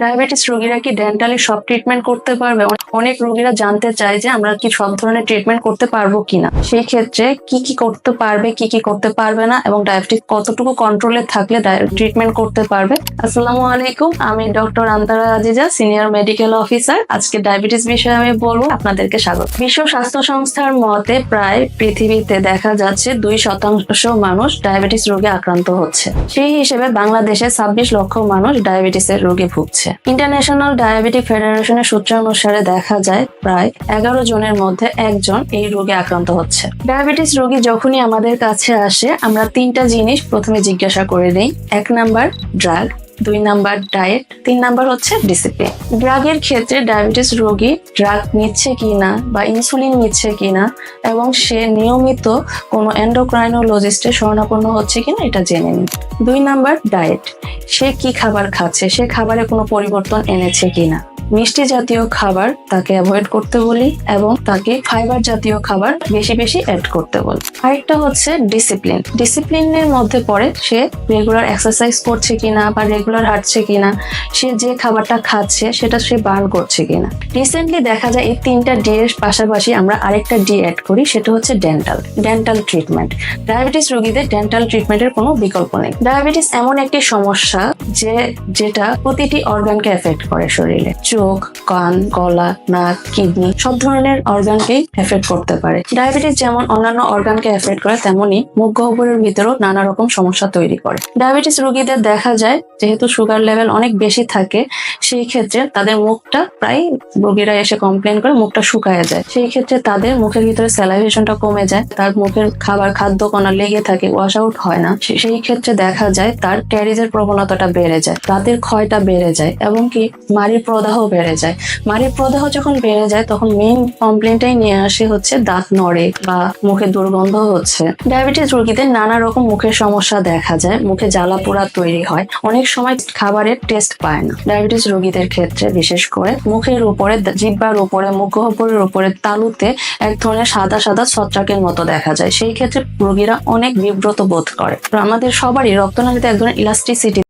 Diabetes রোগীরা কি ডেন্টালি সব ট্রিটমেন্ট করতে পারবে? অনেক রোগীরা জানতে চায় যে আমরা কি সব ধরনের ট্রিটমেন্ট করতে পারব কিনা। সেই ক্ষেত্রে কি কি করতে পারবে, কি কি করতে পারবে না এবং ডায়াবেটিস কতটুকু কন্ট্রোলে থাকলে ট্রিটমেন্ট করতে পারবে? আসসালামু আলাইকুম, আমি doctor Antara Aziza senior medical officer আজকে ডায়াবেটিস বিষয়ে আমি বলব, আপনাদেরকে স্বাগত। বিশ্ব স্বাস্থ্য সংস্থার মতে প্রায় পৃথিবীতে দেখা যাচ্ছে দুই শতাংশ মানুষ ডায়াবেটিস রোগে আক্রান্ত হচ্ছে। সেই হিসেবে বাংলাদেশে ছাব্বিশ লক্ষ মানুষ ডায়াবেটিসের রোগে ভুগছে। ইন্টারন্যাশনাল ডায়াবেটিক ফেডারেশনের সূত্র অনুসারে দেখা যায়, প্রায় এগারো জনের মধ্যে একজন এই রোগে আক্রান্ত হচ্ছে। ডায়াবেটিস রোগী যখনই আমাদের কাছে আসে, আমরা তিনটা জিনিস প্রথমে জিজ্ঞাসা করে দেই এক নাম্বার ড্রাগ দুই নাম্বার ডায়েট তিন নাম্বার হচ্ছে ডিসিপ্লিন ড্রাগের ক্ষেত্রে ডায়াবেটিস রোগী ড্রাগ নিচ্ছে কি না বা ইনসুলিন নিচ্ছে কি না এবং সে নিয়মিত কোনো এন্ডোক্রাইনোলজিস্টের শরণাপন্ন হচ্ছে কি না এটা জেনে নিন। দুই নাম্বার ডায়েট সে কি খাবার খাচ্ছে, সে খাবারে কোনো পরিবর্তন এনেছে কিনা? মিষ্টি জাতীয় খাবার তাকে অ্যাভয়েড করতে বলি এবং তাকে ফাইবার জাতীয় খাবার বেশি বেশি অ্যাড করতে বলি। আরেকটা হচ্ছে ডিসিপ্লিন ডিসিপ্লিনের মধ্যে পড়ে সে রেগুলার এক্সারসাইজ করছে কিনা বা রেগুলার হাঁটছে কিনা, সে যে খাবারটা খাচ্ছে সেটা সে বার্ন করছে কিনা। রিসেন্টলি দেখা যায় এই তিনটা ডি এর পাশাপাশি আমরা আরেকটা ডি অ্যাড করি, সেটা হচ্ছে ডেন্টাল ডেন্টাল ট্রিটমেন্ট ডায়াবেটিস রোগীদের ডেন্টাল ট্রিটমেন্টের কোনো বিকল্প নেই। ডায়াবেটিস এমন একটি সমস্যা যে, যেটা প্রতিটি অর্গানকে এফেক্ট করে শরীরে। চোখ কান, গলা, নাক, কিডনি সব ধরনের অর্গানকেই এফেক্ট করতে পারে। ডায়াবেটিস যেমন অন্যান্য অর্গানকে এফেক্ট করে, তেমনি মুখ গহ্বরের ভিতরেও নানা রকম সমস্যা তৈরি করে। ডায়াবেটিস রোগীদের দেখা যায়, যেহেতু সুগার লেভেল অনেক বেশি থাকে, সেই ক্ষেত্রে তাদের মুখটা প্রায় রোগীরা এসে কমপ্লেন করে, মুখটা শুকায় যায়। সেই ক্ষেত্রে তাদের মুখের ভিতরে স্যালাইভেশনটা কমে যায়, তার মুখের খাবার খাদ্য কণা লেগে থাকে ওয়াশ আউট হয় না। সেই ক্ষেত্রে দেখা যায় তার ক্যারিজের প্রবণতাটা বেড়ে যায়, দাঁতের ক্ষয়টা বেড়ে যায়, এবং কি মাড়ির প্রদাহ বেড়ে যায়। মাড়ির প্রদাহ যখন বেড়ে যায়, তখন মেইন কমপ্লেনটাই নিয়ে আসে হচ্ছে দাঁত নড়ে বা মুখে দুর্গন্ধ হচ্ছে। ডায়াবেটিস রোগীদের নানা রকম মুখের সমস্যা দেখা যায়, মুখে জ্বালা পোড়া তৈরি হয়। অনেক সময় খাবারের টেস্ট পায় না। ডায়াবেটিস রোগীদের ক্ষেত্রে, বিশেষ করে মুখের উপরে, জিব্বার উপরে মুখ গহ্বরের উপরে, তালুতে এক ধরনের সাদা সাদা ছত্রাকের মতো দেখা যায়। সেই ক্ষেত্রে রোগীরা অনেক বিব্রত বোধ করে। আমাদের সবারই রক্তনালীতে এক ধরনের ইলাস্টিসিটি